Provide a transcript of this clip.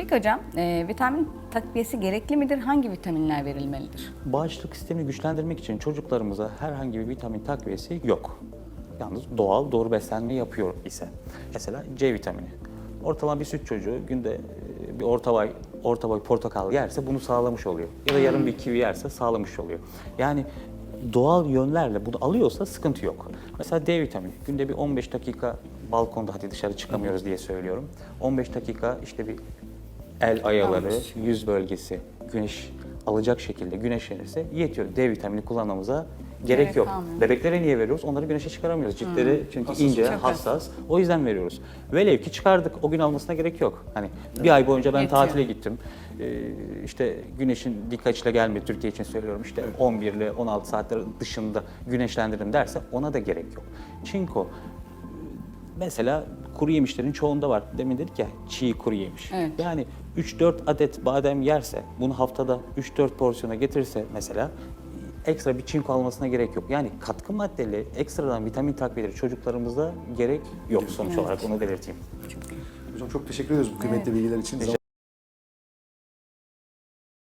Peki hocam, e, vitamin takviyesi gerekli midir? Hangi vitaminler verilmelidir? Bağışıklık sistemini güçlendirmek için çocuklarımıza herhangi bir vitamin takviyesi yok. Yalnız doğal doğru beslenme yapıyor ise. Mesela C vitamini. Ortalama bir süt çocuğu günde e, bir orta boy, orta boy portakal yerse bunu sağlamış oluyor. Ya da yarım bir kivi yerse sağlamış oluyor. Yani doğal yönlerle bunu alıyorsa sıkıntı yok. Mesela D vitamini. Günde bir 15 dakika balkonda hadi dışarı çıkamıyoruz diye söylüyorum. 15 dakika işte bir el ayaları, yüz bölgesi, güneş alacak şekilde güneşlenirse yetiyor. D vitamini kullanmamıza gerek, Gerek yok. kalmıyor. Bebeklere niye veriyoruz? Onları güneşe çıkaramıyoruz. Ciltleri çünkü ince, Çok hassas. O yüzden veriyoruz. Velev ki çıkardık. O gün almasına gerek yok. Hani bir ay boyunca ben Yetiyor. tatile gittim. Ee, işte güneşin dik açıyla gelmedi Türkiye için söylüyorum. İşte 11 ile 16 saatler dışında güneşlendirdim derse ona da gerek yok. Çinko Mesela kuru yemişlerin çoğunda var. Demin dedik ya çiğ kuru yemiş. Evet. Yani 3-4 adet badem yerse, bunu haftada 3-4 porsiyona getirirse mesela ekstra bir çinko almasına gerek yok. Yani katkı maddeli, ekstradan vitamin takviyeleri çocuklarımızda gerek yok sonuç olarak onu belirteyim. Hocam çok teşekkür ederiz bu kıymetli bilgiler için.